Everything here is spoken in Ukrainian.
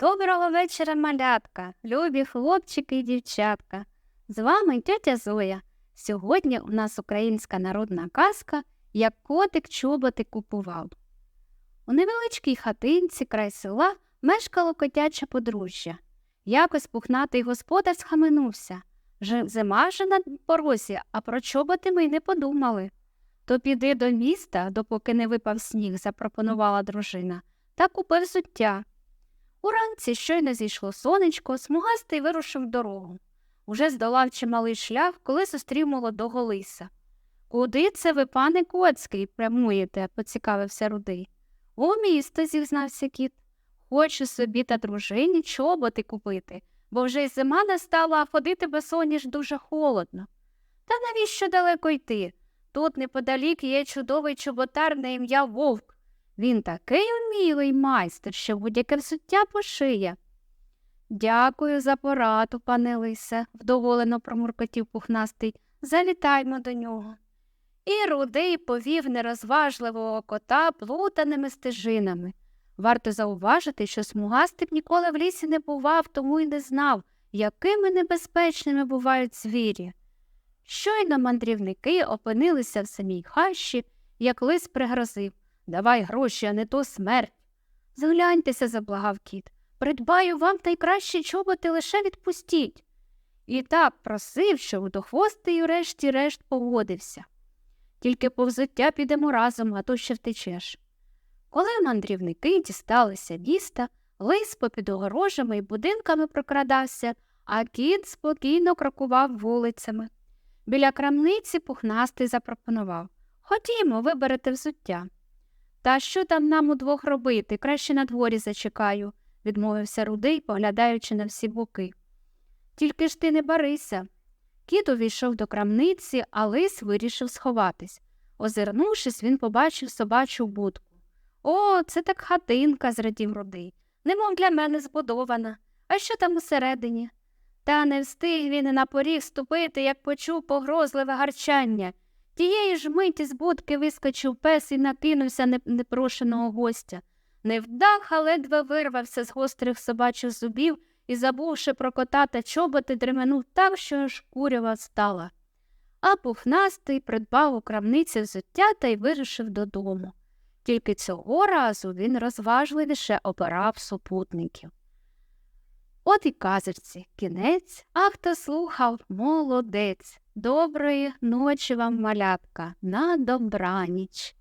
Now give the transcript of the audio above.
Доброго вечора, малятка, любі хлопчики і дівчатка. З вами тетя Зоя. Сьогодні у нас українська народна казка як котик чоботи купував. У невеличкій хатинці край села мешкало котяче подружжя. Якось пухнатий господар схаменувся. Зима вже на порозі, а про чоботи ми й не подумали. То піди до міста, допоки не випав сніг, запропонувала дружина, та купи взуття. Уранці щойно зійшло сонечко, смугастий вирушив дорогу. Уже здолав чималий шлях, коли зустрів молодого лиса. Куди це ви, пане Коцький, прямуєте? поцікавився рудий. У місто, зізнався кіт. Хочу собі та дружині чоботи купити, бо вже й зима настала, а ходити босоніж дуже холодно. Та навіщо далеко йти? Тут неподалік є чудовий чоботар на ім'я Вовк. Він такий умілий майстер, що будь-яке взуття пошиє. Дякую за пораду, пане лисе, вдоволено промуркотів пухнастий. Залітаймо до нього. І рудий повів нерозважливого кота плутаними стежинами. Варто зауважити, що смугастик ніколи в лісі не бував, тому й не знав, якими небезпечними бувають звірі. Щойно мандрівники опинилися в самій хащі, як лис пригрозив Давай гроші, а не то смерть. Згляньтеся, заблагав кіт. Придбаю вам найкращі чоботи лише відпустіть. І так просив, що водохвостий урешті-решт погодився. Тільки по взуття підемо разом, а то ще втечеш. Коли мандрівники дісталися міста, лис попід огорожами і будинками прокрадався, а кіт спокійно крокував вулицями. Біля крамниці пухнастий запропонував Ходімо, виберете взуття. Та що там нам удвох робити? Краще на дворі зачекаю, відмовився рудий, поглядаючи на всі боки. Тільки ж ти не барися. Кіт увійшов до крамниці, а лис вирішив сховатись. Озирнувшись, він побачив собачу будку. О, це так хатинка, зрадів рудий. Немов для мене збудована. А що там усередині? Та не встиг він і на поріг ступити, як почув погрозливе гарчання. Тієї ж миті з будки вискочив пес і накинувся непрошеного гостя. Невдаха ледве вирвався з гострих собачих зубів і, забувши про кота та чоботи, дременув так, що аж курява стала. А пухнастий придбав у крамниці взуття та й вирушив додому. Тільки цього разу він розважливіше обирав супутників. От і казочці кінець, а хто слухав молодець. Доброї ночі вам, малятка, на добраніч.